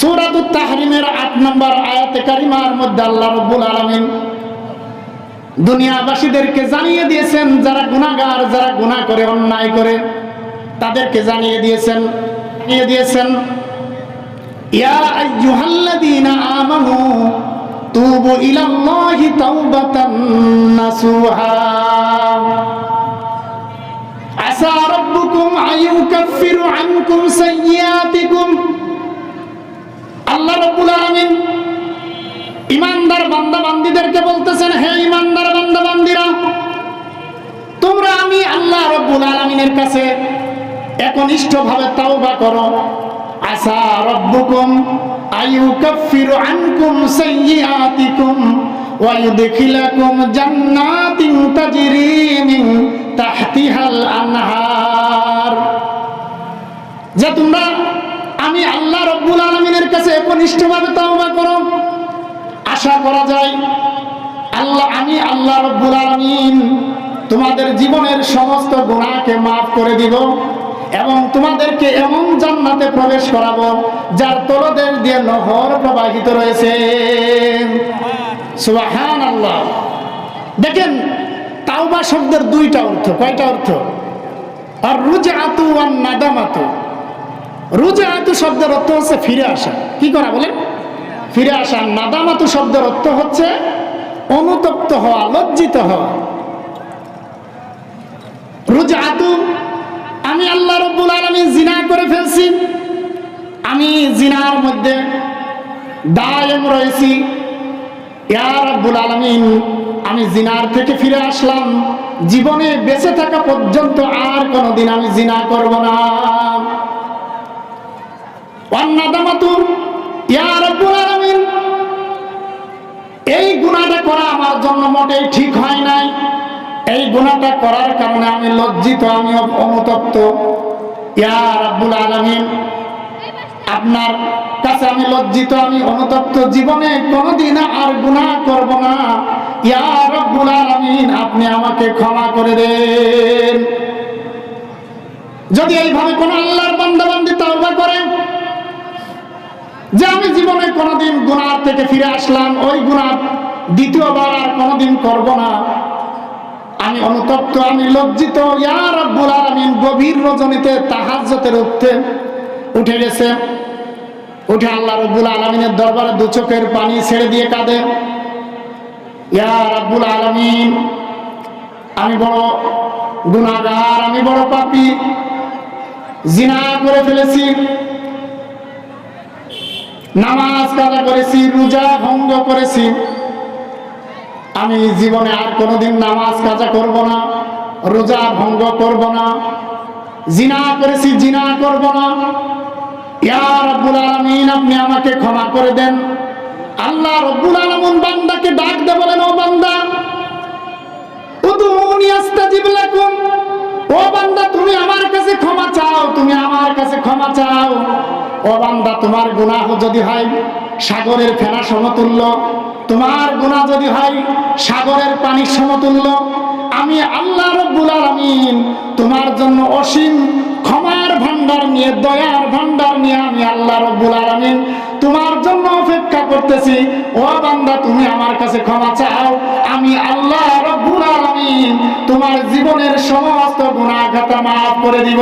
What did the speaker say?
সূরাতুত তাহরিমের 8 নম্বর আয়াতে কারিমার মধ্যে আল্লাহ রাব্বুল আলামিন দুনিয়াবাসীদেরকে জানিয়ে দিয়েছেন, যারা গুনাহগার, যারা গুনাহ করে, অন্যায় করে, তাদেরকে জানিয়ে দিয়েছেন জানিয়ে দিয়েছেন, ইয়া আইয়ুহাল্লাযীনা আমানু তুবু ইলাল্লাহি তাওবাতান নাসুহা। আসা রাব্বুকুম আইয়ুকাফিরু আনকুম সাইয়্যাতিকুম আল্লাহ রাব্বুল আলামিন ইমানদার বান্দা বান্দিদেরকে বলতেছেন হে ইমানদার বান্দা বান্দিরা তোমরা আমি আল্লাহ রব্বুল আলামিনের কাছে একনিষ্ঠ ভাবে তাওবা করো। আসা রব্বুকুম আইয়ুকাফিরু আনকুম সাইয়্যাতিকুম ওয়া ইউদখিলাকুম জান্নাতিন তাজরি মিন তাহতিহাল আনহার। যে তোমরা আমি আল্লাহ রব্বুল আলমিনের কাছে একনিষ্ঠভাবে তাওবা করো, আশা করা যায় আল্লাহ আমি আল্লাহ রব্বুল আলমিন তোমাদের জীবনের সমস্ত গুণাকে মাফ করে দিব এবং তোমাদেরকে এমন জান্নাতে প্রবেশ করাবো যার তলদের দিয়ে নহর প্রবাহিত রয়েছে। আল্লাহ দেখেন, তাওবা শব্দের দুইটা অর্থ, কয়টা অর্থ? আর রুজে আতু আর নাদামাতু। রুজে আতু শব্দের অর্থ হচ্ছে ফিরে আসা। কি করা বলেন ফিরে আসা। নাদামাতু শব্দের অর্থ হচ্ছে অনুতপ্ত হওয়া, লজ্জিত হওয়া। রুজে আমি আল্লাহ রব্বুল আলমী জিনা করে ফেলছি। আমি জিনার মধ্যে দায়ম রয়েছি। রব্বুল আলমিন, আমি জিনার থেকে ফিরে আসলাম। জীবনে বেঁচে থাকা পর্যন্ত আর কোনোদিন আমি জিনা করব না। এই গুনাহটা করা আমার জন্য মোটেই ঠিক হয় নাই। এই গুনাহটা করার কারণে আমি লজ্জিত, আমি অনুতপ্ত। ইয়া রব্বুল আপনার কাছে আমি লজ্জিত, আমি অনুতপ্ত। জীবনে কোনোদিন আর গুনাহ করব না। ইয়া রব্বুল আপনি আমাকে ক্ষমা করে দেন। যদি এইভাবে কোন আল্লাহর বান্দা বান্দি তাওবা করে, যে আমি জীবনে কোনোদিন গুনার থেকে ফিরে আসলাম, ওই গুনাহ দ্বিতীয়বার আর কোনোদিন করব না। আমি অনুতপ্ত, আমি লজ্জিত। ইয়া রব্বুল আলামিন গভীর রজনীতে তাহাজ্জতের উঠতে উঠে গেছে। উঠে আল্লাহ রব্বুল আলমিনের দরবারে দু চোখের পানি ছেড়ে দিয়ে কাঁদে। ইয়া রব্বুল আলমিন, আমি বড় গুনাগার আমি বড় পাপী। জিনা করে ফেলেছি। নামাজ কাজা করেছি, রোজা ভঙ্গ করেছি। আমি জীবনে আর কোনোদিন নামাজ কাজা করব না, রোজা ভঙ্গ করব না, জিনা করেছি, জিনা করব না। আপনি আমাকে ক্ষমা করে দেন। আল্লাহ বান্দাকে ডাক বলেন, ও বান্দা ও বান্দা, তুমি আমার কাছে ক্ষমা চাও, তুমি আমার কাছে ক্ষমা চাও। ও বান্দা, তোমার গুনাহ যদি হয়, সাগরের ফেনা সমতুল্য তোমার গুনাহ যদি হয়, সাগরের পানির সমতুল্য। আমি আল্লাহ রব্বুল আলামিন তোমার জন্য অসীম ক্ষমার ভান্ডার নিয়ে, দয়ার ভান্ডার নিয়ে আমি আল্লাহ রব্বুল আলামিন তোমার জন্য অপেক্ষা করতেছি। ও বান্দা, তুমি আমার কাছে ক্ষমা চাও। আমি আল্লাহ রব্বুল আলামিন তোমার জীবনের সমস্ত খাতা মাফ করে দিব।